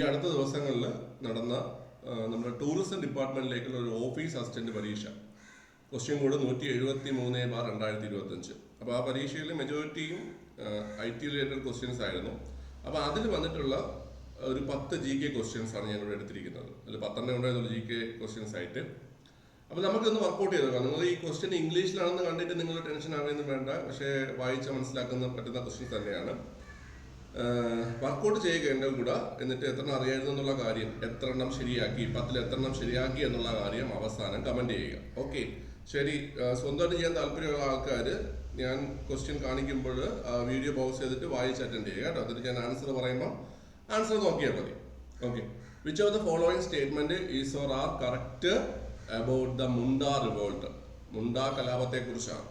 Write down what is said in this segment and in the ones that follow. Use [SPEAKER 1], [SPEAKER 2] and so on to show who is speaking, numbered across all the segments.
[SPEAKER 1] ഈ അടുത്ത ദിവസങ്ങളിൽ നടന്ന നമ്മുടെ ടൂറിസം ഡിപ്പാർട്ട്മെന്റിലേക്കുള്ള ഒരു ഓഫീസ് അസിസ്റ്റന്റ് പരീക്ഷ. ക്വസ്റ്റ്യൻ കോഡ് നൂറ്റി എഴുപത്തി മൂന്ന് ബാർ രണ്ടായിരത്തി ഇരുപത്തി അഞ്ച് അപ്പോൾ ആ പരീക്ഷയിൽ മെജോറിറ്റിയും ഐ ടി റിലേറ്റഡ് ക്വസ്റ്റ്യൻസ് ആയിരുന്നു. അപ്പോൾ അതിൽ വന്നിട്ടുള്ള ഒരു പത്ത് ജി കെ ക്വസ്റ്റ്യൻസ് ആണ് ഞാനിവിടെ എടുത്തിരിക്കുന്നത്. അതിൽ പത്തെണ്ണം ഉണ്ടായിരുന്നു ജി കെ ക്വസ്റ്റ്യൻസ് ആയിട്ട്. അപ്പോൾ നമുക്കൊന്ന് വർക്കൗട്ട് ചെയ്ത് നിങ്ങൾ ഈ ക്വസ്റ്റ്യൻ ഇംഗ്ലീഷിലാണെന്ന് കണ്ടിട്ട് നിങ്ങൾ ടെൻഷൻ ആവുകയൊന്നും വേണ്ട. പക്ഷേ വായിച്ച് മനസ്സിലാക്കുന്ന പറ്റുന്ന ക്വസ്റ്റ്യൻസ് തന്നെയാണ്. വർക്കൗട്ട് ചെയ്യുക എന്റെ കൂടെ എന്നിട്ട് എത്ര എണ്ണം അറിയായിരുന്നു എന്നുള്ള കാര്യം എത്ര എണ്ണം ശരിയാക്കി പത്തിൽ എത്ര എണ്ണം ശരിയാക്കി എന്നുള്ള കാര്യം അവസാനം കമന്റ് ചെയ്യുക. ഓക്കെ ശരി. സ്വന്തമായിട്ട് ചെയ്യാൻ താല്പര്യമുള്ള ആൾക്കാർ ഞാൻ ക്വസ്റ്റ്യൻ കാണിക്കുമ്പോൾ വീഡിയോ പൗസ് ചെയ്തിട്ട് വായിച്ച് അറ്റൻഡ് ചെയ്യുക കേട്ടോ. എന്നിട്ട് ഞാൻ ആൻസർ പറയുമ്പോൾ ആൻസർ നോക്കിയാൽ മതി. Okay which of the following statement is or are correct about the Munda revolt Munda കലാപത്തെ കുറിച്ചാണ്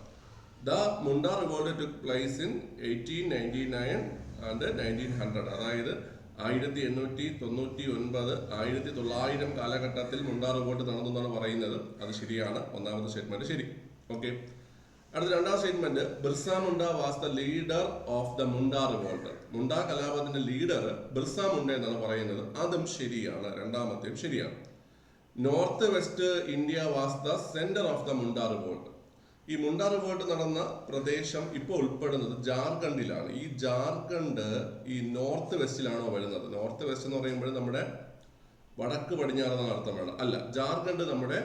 [SPEAKER 1] the Munda revolt took place in eighteen ninety nine and nineteen hundred അതായത് ആയിരത്തി എണ്ണൂറ്റി തൊണ്ണൂറ്റി ഒൻപത് ആയിരത്തി തൊള്ളായിരം കാലഘട്ടത്തിൽ മുണ്ടാർ റിവോൾട്ട് നടന്നു എന്നാണ് പറയുന്നത്. അത് ശരിയാണ്. ഒന്നാമത്തെ സ്റ്റേറ്റ്മെന്റ് ശരി. ഓക്കെ അടുത്ത രണ്ടാം statement Birsa Munda was the leader of the Mundar revolt Munda കലാപത്തിന്റെ leader Birsa Munda എന്നാണ് പറയുന്നത്. അതും ശരിയാണ്. രണ്ടാമത്തെയും ശരിയാണ്. North west India was the centre of the Mundar revolt ഈ മുണ്ട റിവേർട്ട് നടന്ന പ്രദേശം ഇപ്പോൾ ഉൾപ്പെടുന്നത് ജാർഖണ്ഡിലാണ്. ഈ ജാർഖണ്ഡ് ഈ നോർത്ത് വെസ്റ്റിലാണോ വരുന്നത്? നോർത്ത് വെസ്റ്റ് എന്ന് പറയുമ്പോൾ നമ്മുടെ വടക്ക് പടിഞ്ഞാറെന്നാണ് അർത്ഥം വേണം അല്ല ജാർഖണ്ഡ് നമ്മുടെ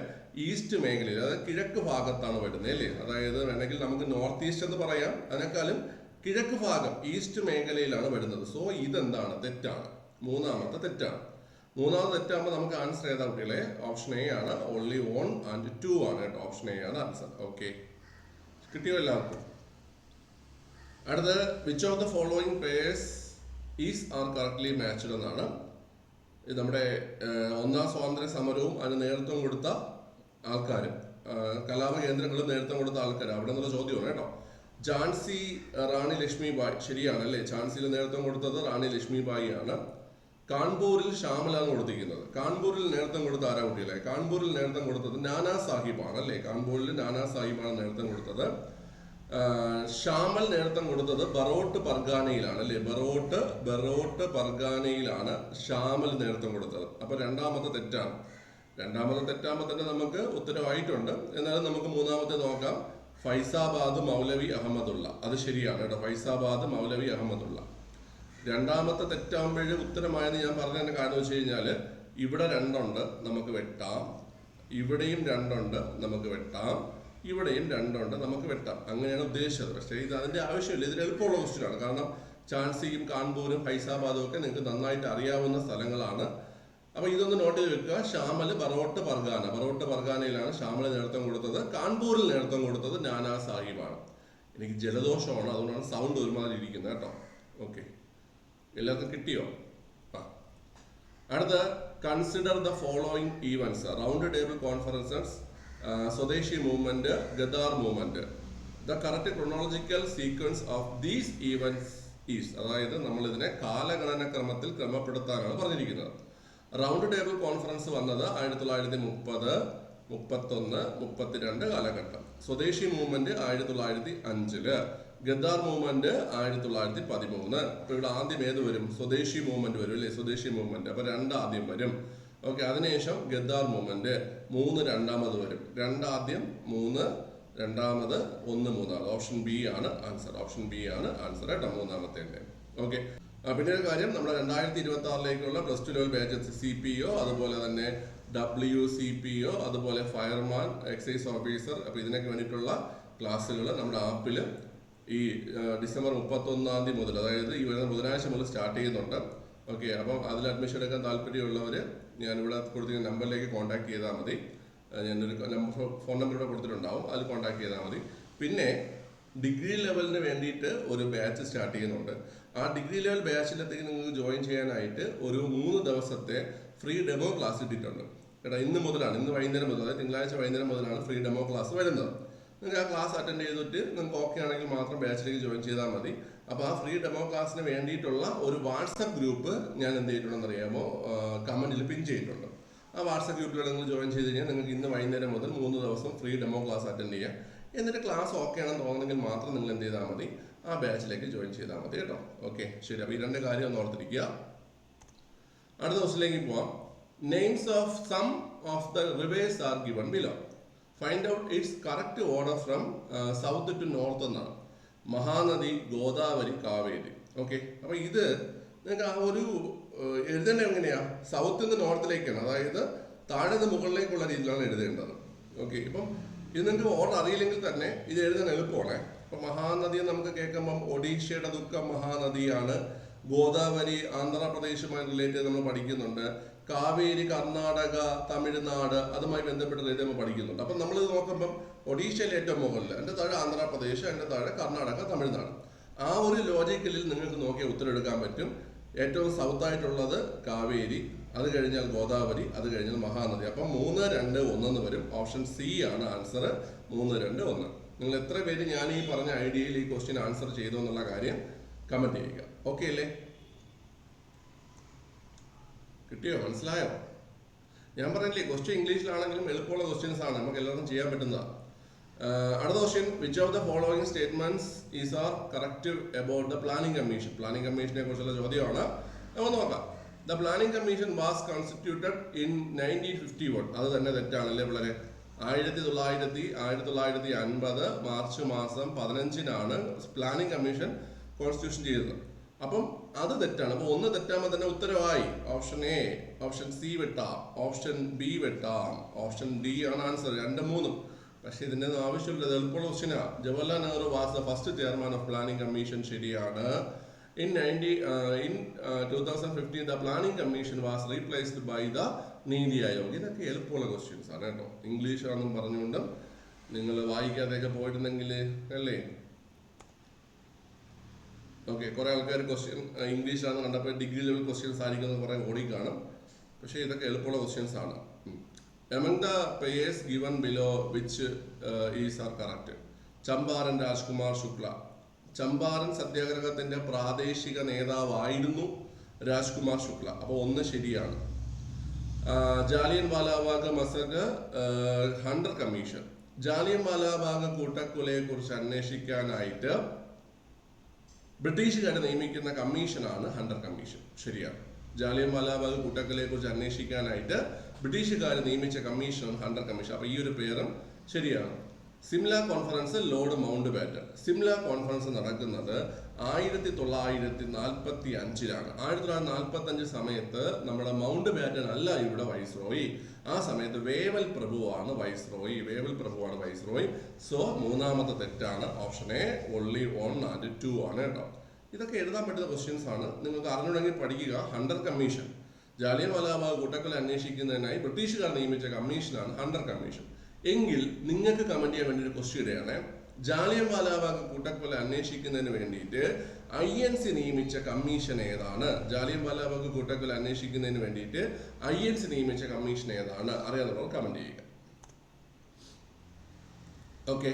[SPEAKER 1] ഈസ്റ്റ് മേഖലയിൽ അതായത് കിഴക്ക് ഭാഗത്താണ് വരുന്നത് അല്ലേ? അതായത് വേണമെങ്കിൽ നമുക്ക് നോർത്ത് ഈസ്റ്റ് എന്ന് പറയാം. അതിനേക്കാളും കിഴക്ക് ഭാഗം ഈസ്റ്റ് മേഖലയിലാണ് വരുന്നത്. സോ ഇതെന്താണ്? തെറ്റാണ്. മൂന്നാമത്തെ തെറ്റാണ്. മൂന്നാമത് തെറ്റാകുമ്പോൾ നമുക്ക് ആൻസർ ഏതാ കുട്ടികളെ? ഓപ്ഷൻ എ ആണ്. ഓൺലി വൺ ആൻഡ് ടു ആണ് കേട്ടോ. ഓപ്ഷൻ എ ആണ് ആൻസർ ഓക്കെ കിട്ടിയോ എല്ലാവർക്കും അടുത്ത് which of the following pairs is are correctly matched എന്നാണ്. ഇത് നമ്മുടെ ഒന്നാം സ്വാതന്ത്ര്യ സമരവും അതിന് നേതൃത്വം കൊടുത്ത ആൾക്കാർ കലാപ കേന്ദ്രങ്ങളിൽ നേതൃത്വം കൊടുത്ത ആൾക്കാർ അവിടെ നിന്നുള്ള ചോദ്യമാണ് കേട്ടോ. ഝാൻസി റാണി ലക്ഷ്മി ബായ് ശരിയാണ് അല്ലേ? ഝാൻസിയിൽ നേതൃത്വം കൊടുത്തത് റാണി ലക്ഷ്മിബായി ആണ് കാൺപൂരിൽ ശ്യാമലാണ് കൊടുത്തിരിക്കുന്നത്. കാൺപൂരിൽ നേതൃത്വം കൊടുത്ത ആരാ കുട്ടികളെ? കാൺപൂരിൽ നേതൃത്വം കൊടുത്തത് നാനാ സാഹിബാണ് അല്ലേ? കാൺപൂരിൽ നാനാ സാഹിബാണ് നേതൃത്വം കൊടുത്തത്. ശ്യാമൽ നേതൃത്വം കൊടുത്തത് ബറോട്ട് പർഗാനയിലാണ് അല്ലേ? ബറോട്ട് ബറോട്ട് പർഗാനയിലാണ് ശ്യാമൽ നേതൃത്വം കൊടുത്തത്. അപ്പൊ രണ്ടാമത്തെ തെറ്റാണ്. രണ്ടാമത്തെ തെറ്റാമത്തെ നമുക്ക് ഉത്തരവായിട്ടുണ്ട്. എന്നാലും നമുക്ക് മൂന്നാമത്തെ നോക്കാം. ഫൈസാബാദ് മൗലവി അഹമ്മദുള്ള. അത് ശരിയാണ് കേട്ടോ. ഫൈസാബാദ് മൗലവി അഹമ്മദുള്ള. രണ്ടാമത്തെ തെറ്റാകുമ്പോഴേ ഉത്തരമായെന്ന് ഞാൻ പറഞ്ഞതിന്റെ കാരണം വെച്ച് കഴിഞ്ഞാൽ ഇവിടെ രണ്ടുണ്ട് നമുക്ക് വെട്ടാം. ഇവിടെയും രണ്ടുണ്ട് നമുക്ക് വെട്ടാം. ഇവിടെയും രണ്ടുണ്ട് നമുക്ക് വെട്ടാം. അങ്ങനെയാണ് ഉദ്ദേശിച്ചത്. പക്ഷേ ഇത് അതിന്റെ ആവശ്യമില്ല. ഇതിൽ എളുപ്പമുള്ള ക്വസ്റ്റ്യനാണ് കാരണം ചാൻസിയും കാൺപൂരും ഫൈസാബാദും ഒക്കെ നിങ്ങൾക്ക് നന്നായിട്ട് അറിയാവുന്ന സ്ഥലങ്ങളാണ്. അപ്പോൾ ഇതൊന്ന് നോട്ട് ചെയ്ത് വെക്കുക. ഷാമൽ ബറോട്ട് പർഗാന ബറോട്ട് പർഗാനയിലാണ് ഷാമൽ നേതൃത്വം കൊടുത്തത്. കാൺപൂരിൽ നേതൃത്വം കൊടുത്തത് നാനാ സാഹിബാണ്. എനിക്ക് ജലദോഷമാണ്. അതുകൊണ്ടാണ് സൗണ്ട് ഒരുമാതിരി ഇരിക്കുന്നത് കേട്ടോ. ഓക്കെ എല്ലാവർക്കും കിട്ടിയോ? ആ അടുത്ത consider the following events round table conferences swadeshi movement Ghadar movement the correct chronological sequence of these events is അതായത് നമ്മൾ ഇതിനെ കാലഗണന ക്രമത്തിൽ ക്രമപ്പെടുത്താനാണ് പറഞ്ഞിരിക്കുന്നത്. റൗണ്ട് ടേബിൾ കോൺഫറൻസ് വന്നത് ആയിരത്തി തൊള്ളായിരത്തി മുപ്പത് മുപ്പത്തൊന്ന് മുപ്പത്തിരണ്ട് കാലഘട്ടം. സ്വദേശി മൂവ്മെന്റ് ആയിരത്തി തൊള്ളായിരത്തി അഞ്ചിൽ. ഗദ്ദാർ മൂവ്മെന്റ് ആയിരത്തി തൊള്ളായിരത്തി പതിമൂന്ന് അപ്പൊ ഇവിടെ ആദ്യം ഏത് വരും? സ്വദേശി മൂവ്മെന്റ് വരും അല്ലേ? സ്വദേശി മൂവ്മെന്റ്. അപ്പൊ രണ്ട് ആദ്യം വരും. ഓക്കെ അതിനുശേഷം ഗദ്ദാർ മൂവ്മെന്റ് മൂന്ന് രണ്ടാമത് വരും. രണ്ടാദ്യം മൂന്ന് രണ്ടാമത് ഒന്ന് മൂന്നാമത്. ഓപ്ഷൻ ബി ആണ് ആൻസർ. ഓപ്ഷൻ ബി ആണ് ആൻസർ കേട്ടോ മൂന്നാമത്തെ ഓക്കെ. പിന്നെ ഒരു കാര്യം നമ്മുടെ രണ്ടായിരത്തി ഇരുപത്തി ആറിലേക്കുള്ള plus two level batch C P O അതുപോലെ തന്നെ ഡബ്ല്യു സി പി ഒ അതുപോലെ ഫയർമാൻ എക്സൈസ് ഓഫീസർ അപ്പൊ ഇതിനൊക്കെ വേണ്ടിയിട്ടുള്ള ക്ലാസ്സുകൾ നമ്മുടെ ആപ്പിൽ ഈ ഡിസംബർ മുപ്പത്തൊന്നാം തീയതി മുതൽ അതായത് ഈ വരുന്ന ബുധനാഴ്ച മുതൽ സ്റ്റാർട്ട് ചെയ്യുന്നുണ്ട്. ഓക്കെ അപ്പം അതിൽ അഡ്മിഷൻ എടുക്കാൻ താല്പര്യമുള്ളവർ ഞാനിവിടെ കൊടുത്തിരിക്കുന്ന നമ്പറിലേക്ക് കോൺടാക്ട് ചെയ്താൽ മതി. ഞാനൊരു നമ്പർ ഫോൺ നമ്പർ ഇവിടെ കൊടുത്തിട്ടുണ്ടാവും. അതിൽ കോൺടാക്ട് ചെയ്താൽ മതി. പിന്നെ ഡിഗ്രി ലെവലിന് വേണ്ടിയിട്ട് ഒരു ബാച്ച് സ്റ്റാർട്ട് ചെയ്യുന്നുണ്ട്. ആ ഡിഗ്രി ലെവൽ ബാച്ചിലത്തേക്ക് നിങ്ങൾക്ക് ജോയിൻ ചെയ്യാനായിട്ട് ഒരു മൂന്ന് ദിവസത്തെ ഫ്രീ ഡെമോ ക്ലാസ് ഇട്ടിട്ടുണ്ട് കേട്ടോ ഇന്ന് മുതലാണ്. ഇന്ന് വൈകുന്നേരം മുതൽ അതായത് തിങ്കളാഴ്ച വൈകുന്നേരം മുതലാണ് ഫ്രീ ഡെമോ ക്ലാസ് വരുന്നത്. നിങ്ങൾക്ക് ആ ക്ലാസ് അറ്റൻഡ് ചെയ്തിട്ട് നിങ്ങൾക്ക് ഓക്കെ ആണെങ്കിൽ മാത്രം ബാച്ചിലേക്ക് ജോയിൻ ചെയ്താൽ മതി. അപ്പോൾ ആ ഫ്രീ ഡെമോ ക്ലാസ്സിന് വേണ്ടിയിട്ടുള്ള ഒരു വാട്സപ്പ് ഗ്രൂപ്പ് ഞാൻ എന്ത് ചെയ്തിട്ടുണ്ടെന്ന് അറിയാമോ? കമന്റിൽ പിൻ ചെയ്തിട്ടുണ്ട്. ആ വാട്സപ്പ് ഗ്രൂപ്പിൽ നിങ്ങൾ ജോയിൻ ചെയ്ത് കഴിഞ്ഞാൽ നിങ്ങൾക്ക് ഇന്ന് വൈകുന്നേരം മുതൽ മൂന്ന് ദിവസം ഫ്രീ ഡെമോ ക്ലാസ് അറ്റൻഡ് ചെയ്യാം. എന്നിട്ട് ക്ലാസ് ഓക്കെ ആണെന്ന് തോന്നുന്നെങ്കിൽ മാത്രം നിങ്ങൾ എന്ത് ചെയ്താൽ മതി? ആ ബാച്ചിലേക്ക് ജോയിൻ ചെയ്താൽ മതി കേട്ടോ. ഓക്കെ ശരി. അപ്പോൾ ഈ രണ്ട് കാര്യം ഒന്ന് ഓർത്തിരിക്കുക. അടുത്ത ദിവസത്തിലേക്ക് പോവാം. Names of some of the rivers are given below find out its correct order from south to north എന്നാണ്. മഹാനദി ഗോദാവരി കാവേരി. ഓക്കെ അപ്പൊ ഇത് നിങ്ങൾക്ക് ആ ഒരു എഴുതേണ്ടത് എങ്ങനെയാ? സൗത്തിൽ നിന്ന് നോർത്തിലേക്കാണ് അതായത് താഴെ നിന്ന് മുകളിലേക്കുള്ള രീതിയിലാണ് എഴുതേണ്ടത്. ഓക്കെ ഇപ്പം ഇത് നിങ്ങൾക്ക് ഓർഡർ അറിയില്ലെങ്കിൽ തന്നെ ഇത് എഴുതാൻ എളുപ്പമാണ്. ഇപ്പൊ മഹാനദി നമുക്ക് കേൾക്കുമ്പം ഒഡീഷയുടെ ദുഃഖം മഹാനദിയാണ്. ഗോദാവരി ആന്ധ്രാപ്രദേശുമായി റിലേറ്റ് ചെയ്ത് നമ്മൾ പഠിക്കുന്നുണ്ട്. കാവേരി കർണാടക തമിഴ്നാട് അതുമായി ബന്ധപ്പെട്ട രീതി നമ്മൾ പഠിക്കുന്നുണ്ട്. അപ്പം നമ്മൾ ഇത് നോക്കുമ്പം ഒഡീഷയിലെ ഏറ്റവും മുകളിൽ എന്റെ താഴെ ആന്ധ്രാപ്രദേശ് എന്റെ താഴെ കർണാടക തമിഴ്നാട്. ആ ഒരു ലോജിക്കലിൽ നിങ്ങൾക്ക് നോക്കിയാൽ ഉത്തരം എടുക്കാൻ പറ്റും. ഏറ്റവും സൗത്ത് ആയിട്ടുള്ളത് കാവേരി അത് കഴിഞ്ഞാൽ ഗോദാവരി അത് കഴിഞ്ഞാൽ മഹാനദി. അപ്പം മൂന്ന് രണ്ട് ഒന്നെന്ന് വരും. ഓപ്ഷൻ സി ആണ് ആൻസർ മൂന്ന് രണ്ട് ഒന്ന്. നിങ്ങൾ എത്ര പേര് ഞാൻ ഈ പറഞ്ഞ ഐഡിയയിൽ ഈ ക്വസ്റ്റ്യൻ ആൻസർ ചെയ്തു എന്നുള്ള കാര്യം കമന്റ് ചെയ്യുക. ഓക്കെ അല്ലേ? കിട്ടിയോ? മനസ്സിലായോ? ഞാൻ പറഞ്ഞില്ലേ ക്വസ്റ്റ്യൻ ഇംഗ്ലീഷിലാണെങ്കിലും എളുപ്പമുള്ള ക്വസ്റ്റ്യൻസ് ആണ്. നമുക്ക് എല്ലാവർക്കും ചെയ്യാൻ പറ്റുന്നതാണ് അടുത്ത question which of the following statements is are correct about the planning commission planning കമ്മീഷനെ കുറിച്ചുള്ള ചോദ്യമാണ്. നമുക്ക് നോക്കാം. The planning commission was constituted in nineteen fifty one അത് തന്നെ തെറ്റാണല്ലേ വളരെ ആയിരത്തി തൊള്ളായിരത്തി ആയിരത്തി തൊള്ളായിരത്തി അൻപത് മാർച്ച് മാസം പതിനഞ്ചിനാണ് പ്ലാനിംഗ് കമ്മീഷൻ കോൺസ്റ്റിറ്റ്യൂഷൻ ചെയ്തത്. അപ്പം അത് തെറ്റാണ്. അപ്പൊ ഒന്ന് തെറ്റാകുമ്പോൾ തന്നെ ഉത്തരവായി. ഓപ്ഷൻ എ ഓപ്ഷൻ സി വെട്ടാം. ഓപ്ഷൻ ബി വെട്ടാം. ഓപ്ഷൻ ഡി ആണ് ആൻസർ രണ്ട് മൂന്നും. പക്ഷെ ഇതിന്റെ ഒന്നും ആവശ്യമില്ല എളുപ്പമുള്ള ക്വസ്റ്റിനാ Jawaharlal Nehru was the first chairman of planning commission ശരിയാണ്. In ninety in two thousand fifteen the planning commission was replaced by the NITI Aayog. ഇതൊക്കെ എളുപ്പമുള്ള ക്വസ്റ്റ്യൻസ് ആണ് കേട്ടോ. ഇംഗ്ലീഷ് ആണെന്നും പറഞ്ഞുകൊണ്ട് നിങ്ങൾ വായിക്കാതെയൊക്കെ പോയിട്ടുണ്ടെങ്കിൽ അല്ലേ? ഓക്കെ കുറെ ആൾക്കാർ ക്വസ്റ്റ്യൻ ഇംഗ്ലീഷാണെന്ന് കണ്ടപ്പോൾ ഡിഗ്രി ലെവൽ ക്വസ്റ്റ്യൻസ് ആയിരിക്കും കുറെ ഓടി കാണും. പക്ഷേ ഇതൊക്കെ എളുപ്പമുള്ള ക്വസ്റ്റ്യൻസ് ആണ്. Among the pairs given below which is are correct Champaran Rajkumar Shukla. Champaran സത്യാഗ്രഹത്തിന്റെ പ്രാദേശിക നേതാവായിരുന്നു രാജ്കുമാർ ശുക്ല. അപ്പോൾ ഒന്ന് ശരിയാണ്. Jallian Walabagh massacre Hunter commission. Jallian Walabagh കൂട്ടക്കൊലയെ കുറിച്ച് അന്വേഷിക്കാനായിട്ട് ബ്രിട്ടീഷുകാർ നിയമിക്കുന്ന കമ്മീഷനാണ് ഹണ്ടർ കമ്മീഷൻ. ശരിയാണ്. ജാലിയൻ വാലാബാഗ് കൂട്ടക്കലയെ കുറിച്ച് അന്വേഷിക്കാനായിട്ട് ബ്രിട്ടീഷുകാർ നിയമിച്ച കമ്മീഷൻ ഹണ്ടർ കമ്മീഷൻ. അപ്പൊ ഈ ഒരു പേരും ശരിയാണ്. Simla conference Lord Mountbatten Simla conference നടക്കുന്നത് ആയിരത്തി തൊള്ളായിരത്തി നാൽപ്പത്തി അഞ്ചിലാണ് ആയിരത്തി തൊള്ളായിരത്തി നാൽപ്പത്തി അഞ്ച് സമയത്ത് നമ്മുടെ മൗണ്ട് ബാറ്റൻ അല്ല ഇവിടെ വൈസ്രോയി. ആ സമയത്ത് വേവൽ പ്രഭുവാണ് വൈസ്രോയി. വേവൽ പ്രഭുവാണ് വൈസ്രോയി. സോ മൂന്നാമത്തെ തെറ്റാണ് option A only one and two ആണ് കേട്ടോ. ഇതൊക്കെ എഴുതാൻ പറ്റുന്ന ക്വസ്റ്റ്യൻസ് ആണ്. നിങ്ങൾക്ക് അറിഞ്ഞുണ്ടെങ്കിൽ പഠിക്കുക. Hunter commission. ജാലിയൻ വാലാബാഗ് കൂട്ടക്കൊല അന്വേഷിക്കുന്നതിനായി ബ്രിട്ടീഷുകാർ നിയമിച്ച കമ്മീഷനാണ് ഹണ്ടർ കമ്മീഷൻ. എങ്കിൽ നിങ്ങൾക്ക് കമന്റ് ചെയ്യാൻ വേണ്ടി ഒരു ക്വസ്റ്റ്യൻ ഇടുകയാണ്. ജാലിയൻ വാലാബാഗ് കൂട്ടക്കൊല അന്വേഷിക്കുന്നതിന് വേണ്ടിയിട്ട് ഐ എൻ സി നിയമിച്ച കമ്മീഷൻ ഏതാണ്? ജാലിയൻവാലാബാഗ് കൂട്ടക്കൊല അന്വേഷിക്കുന്നതിന് വേണ്ടിയിട്ട് ഐ എൻ സി നിയമിച്ച കമ്മീഷൻ ഏതാണ്? അറിയാവുന്നവർ കമന്റ് ചെയ്യുക. Okay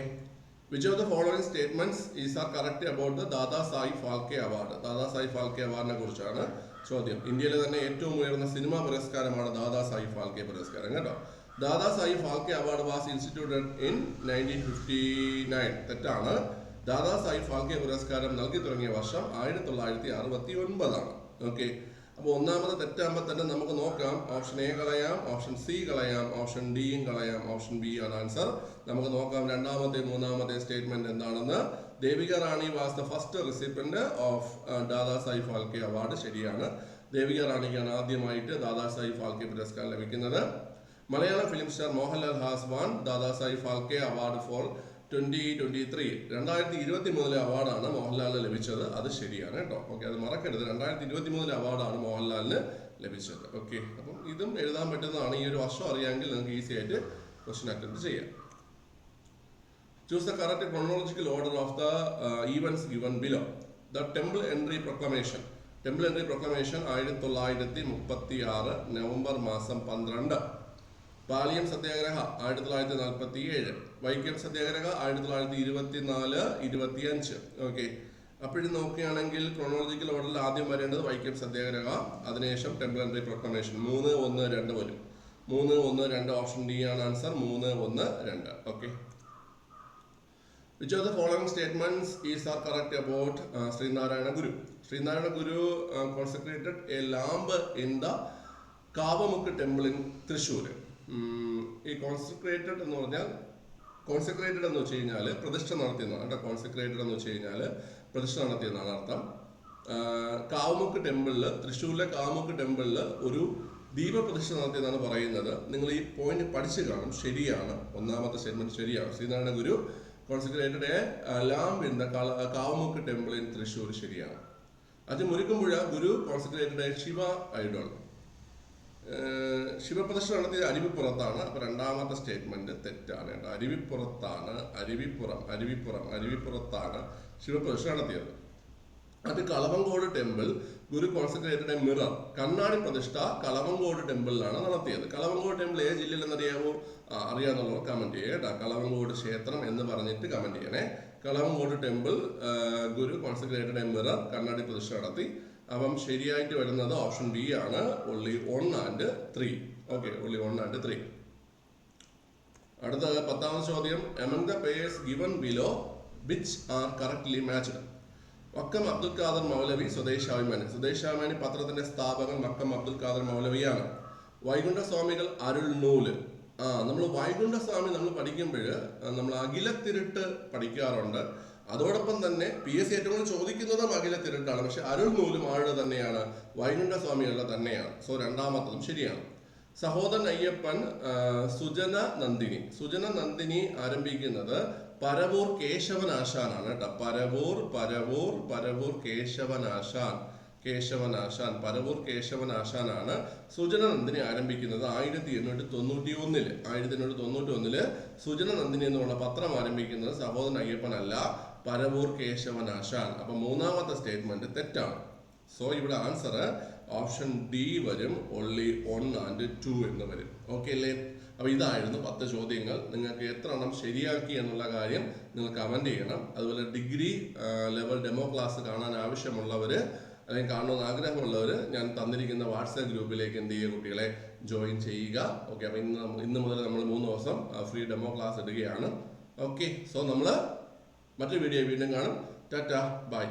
[SPEAKER 1] which of the following statements is are correct about Dada Saheb Phalke award Dada Saheb Phalke അവാർഡിനെ കുറിച്ചാണ് ചോദ്യം. ഇന്ത്യയിലെ തന്നെ ഏറ്റവും ഉയർന്ന സിനിമാ പുരസ്കാരമാണ് ദാദാ സായി ഫാൽക്കെ പുരസ്കാരം കേട്ടോ? Dada Saheb Phalke award was instituted in nineteen fifty nine. തെറ്റാണ്. ദാദാ സായി ഫാൽക്കെ പുരസ്കാരം നൽകി തുടങ്ങിയ വർഷം ആയിരത്തി തൊള്ളായിരത്തി അറുപത്തി ഒൻപതാണ് ഓക്കെ. അപ്പോൾ ഒന്നാമത് തെറ്റാകുമ്പോൾ തന്നെ നമുക്ക് നോക്കാം. ഓപ്ഷൻ എ കളയാം ഓപ്ഷൻ സി കളയാം ഓപ്ഷൻ ഡിയും കളയാം ഓപ്ഷൻ ബി ആണ് ആൻസർ. നമുക്ക് നോക്കാം രണ്ടാമത്തെ മൂന്നാമത്തെ സ്റ്റേറ്റ്മെന്റ് എന്താണെന്ന്. Devika Rani was the first recipient of Dada Saheb Phalke award. ശരിയാണ്. ദേവിക റാണിക്കാണ് ആദ്യമായിട്ട് ദാദാ സായി ഫാൽക്കെ പുരസ്കാരം ലഭിക്കുന്നത്. Malayalam film star Mohanlal has won Dada Phalke award for twenty twenty three രണ്ടായിരത്തി ഇരുപത്തി മൂന്നിലെ അവാർഡാണ് മോഹൻലാലിന് ലഭിച്ചത്. അത് ശരിയാണ് കേട്ടോ. ഓക്കെ അത് മറക്കരുത്. രണ്ടായിരത്തി ഇരുപത്തി മൂന്നിലെ അവാർഡാണ് മോഹൻലാലിന് ലഭിച്ചത്. ഓക്കെ അപ്പം ഇതും എഴുതാൻ പറ്റുന്നതാണ്. ഈ ഒരു വർഷം അറിയാമെങ്കിൽ നിങ്ങൾക്ക് ഈസി ആയിട്ട് ക്വസ്റ്റ്യൻ അറ്റൻഡ് ചെയ്യാം. Choose the correct chronological order of the events given below the temple entry proclamation temple entry proclamation ആയിരത്തി തൊള്ളായിരത്തി മുപ്പത്തി ആറ് നവംബർ മാസം പന്ത്രണ്ട്. പാലിയം സത്യാഗ്രഹ ആയിരത്തി തൊള്ളായിരത്തി നാൽപ്പത്തി ഏഴ് വൈക്കം സത്യാഗ്രഹ ആയിരത്തി തൊള്ളായിരത്തി ഇരുപത്തി നാല് ഇരുപത്തി അഞ്ച് ഓക്കെ അപ്പോഴും നോക്കുകയാണെങ്കിൽ ക്രോണോളജിക്കൽ ഓർഡറിൽ ആദ്യം വരേണ്ടത് വൈക്കം സത്യാഗ്രഹ അതിനുശേഷം എൻട്രി പ്രൊക്ലമേഷൻ മൂന്ന് ഒന്ന് രണ്ട് വരും. മൂന്ന് ഒന്ന് രണ്ട് ഓപ്ഷൻ ഡി ആണ് ആൻസർ മൂന്ന് ഒന്ന് രണ്ട്. Okay which of the following statements is are correct about Sree Narayana Guru? Sree Narayana Guru consecrated a lamp in the Kavamukku temple in Thrissur ഈ കോൺസെൻട്രേറ്റഡ് എന്ന് പറഞ്ഞാൽ കോൺസെൻട്രേറ്റഡ് എന്ന് വെച്ച് കഴിഞ്ഞാൽ പ്രതിഷ്ഠ നടത്തിയെന്നാണ്. കേട്ടോ കോൺസെൻട്രേറ്റഡ് എന്ന് വെച്ച് കഴിഞ്ഞാൽ പ്രതിഷ്ഠ നടത്തിയെന്നാണ് അർത്ഥം. കാവുമുക്ക് ടെമ്പിളിൽ തൃശ്ശൂരിലെ കാവുമുക്ക് ടെമ്പിളിൽ ഒരു ദീപപ്രതിഷ്ഠ നടത്തിയെന്നാണ് പറയുന്നത്. നിങ്ങൾ ഈ പോയിന്റ് പഠിച്ചു കാണും. ശരിയാണ്. ഒന്നാമത്തെ സ്റ്റേറ്റ്മെന്റ് ശരിയാണ്. Sreenarayana Guru concentrated a lamp in the Kavumukku temple in Thrissur ശരിയാണ്. അത് Murukkumpuzha Guru concentrated Shiva idol uh ശിവപ്രദർശനം നടത്തിയത് അരുവിപ്പുറത്താണ്. അപ്പൊ രണ്ടാമത്തെ സ്റ്റേറ്റ്മെന്റ് തെറ്റാണ് കേട്ടോ. അരുവിപ്പുറത്താണ് അരുവിപ്പുറം അരുവിപ്പുറം അരുവിപ്പുറത്താണ് ശിവപ്രദർശനം നടത്തിയത്. അത് Kalavancode temple Guru consecrated mirror കണ്ണാടി പ്രതിഷ്ഠ കളവങ്കോട് ടെമ്പിളിലാണ് നടത്തിയത്. കളവങ്കോട് ടെമ്പിൾ ഏത് ജില്ലയിൽ എന്നറിയാവോ ആ, അറിയാന്നുള്ളവർ കമന്റ് ചെയ്യുക കേട്ടോ. കളവങ്കോട് ക്ഷേത്രം എന്ന് പറഞ്ഞിട്ട് കമന്റ് ചെയ്യണേ. Kalavancode temple Guru consecrated mirror കണ്ണാടി പ്രതിഷ്ഠ നടത്തി. അപ്പം ശരിയായിട്ട് വരുന്നത് ഓപ്ഷൻ ബി ആണ്. Only one and three okay only one and three അടുത്ത പത്താമത്തെ ചോദ്യം. Among the pairs given below which are correctly matched Vakkom Abdul Khader Moulavi Swadeshabhimani Swadeshabhimani പത്രത്തിന്റെ സ്ഥാപകൻ വക്കം അബ്ദുൽ ഖാദർ മൗലവിയാണ്. വൈകുണ്ഠ സ്വാമികൾ അരുൾ നൂൽ ആ നമ്മൾ വൈകുണ്ഠ സ്വാമി നമ്മൾ പഠിക്കുമ്പോൾ നമ്മൾ അഖിലത്തിരുട്ട് പഠിക്കാറുണ്ട്. അതോടൊപ്പം തന്നെ പി എസ് സി ഏറ്റവും കൂടുതൽ ചോദിക്കുന്നതും പക്ഷെ അരുൾ നൂലും ആളുടെ തന്നെയാണ്. വൈകുണ്ഠ സ്വാമികളുടെ തന്നെയാണ്. സോ രണ്ടാമത്തതും ശരിയാണ്. സഹോദരൻ അയ്യപ്പൻ സുജന നന്ദിനി. സുജന നന്ദിനി ആരംഭിക്കുന്നത് പരവൂർ കേശവനാശാനാണ് കേട്ടോ. പരവൂർ പരവൂർ പരവൂർ കേശവനാശാൻ. കേശവനാശാൻ പരവൂർ കേശവനാശാനാണ് സുജന നന്ദിനി ആരംഭിക്കുന്നത് ആയിരത്തി എണ്ണൂറ്റി തൊണ്ണൂറ്റി ഒന്നിൽ ആയിരത്തി എണ്ണൂറ്റി തൊണ്ണൂറ്റി ഒന്നിൽ സുജന നന്ദിനി എന്നുള്ള പത്രം ആരംഭിക്കുന്നത് സഹോദരൻ അയ്യപ്പൻ അല്ല പരവൂർ കേശവനാശാൻ അപ്പൊ മൂന്നാമത്തെ സ്റ്റേറ്റ്മെന്റ് തെറ്റാണ്. സോ ഇവിടെ ആൻസർ ഓപ്ഷൻ ഡി വരും ഒൺലി വൺ ആൻഡ് ടു എന്ന് വരും. ഓക്കെ അല്ലേ? അപ്പൊ ഇതായിരുന്നു പത്ത് ചോദ്യങ്ങൾ. നിങ്ങൾക്ക് എത്ര എണ്ണം ശരിയാക്കി എന്നുള്ള കാര്യം നിങ്ങൾ കമന്റ് ചെയ്യണം. അതുപോലെ ഡിഗ്രി ലെവൽ ഡെമോ ക്ലാസ് കാണാൻ ആവശ്യമുള്ളവര് അല്ലെങ്കിൽ കാണണമെന്ന് ആഗ്രഹമുള്ളവർ ഞാൻ തന്നിരിക്കുന്ന വാട്സാപ്പ് ഗ്രൂപ്പിലേക്ക് എന്ത് ചെയ്യുക കുട്ടികളെ? ജോയിൻ ചെയ്യുക. ഓക്കെ അപ്പൊ ഇന്ന് ഇന്ന് മുതൽ നമ്മൾ മൂന്ന് ദിവസം ഫ്രീ ഡെമോ ക്ലാസ് ഇടുകയാണ്. ഓക്കെ സോ നമ്മൾ മറ്റൊരു വീഡിയോ വീണ്ടും കാണും. Tata bye.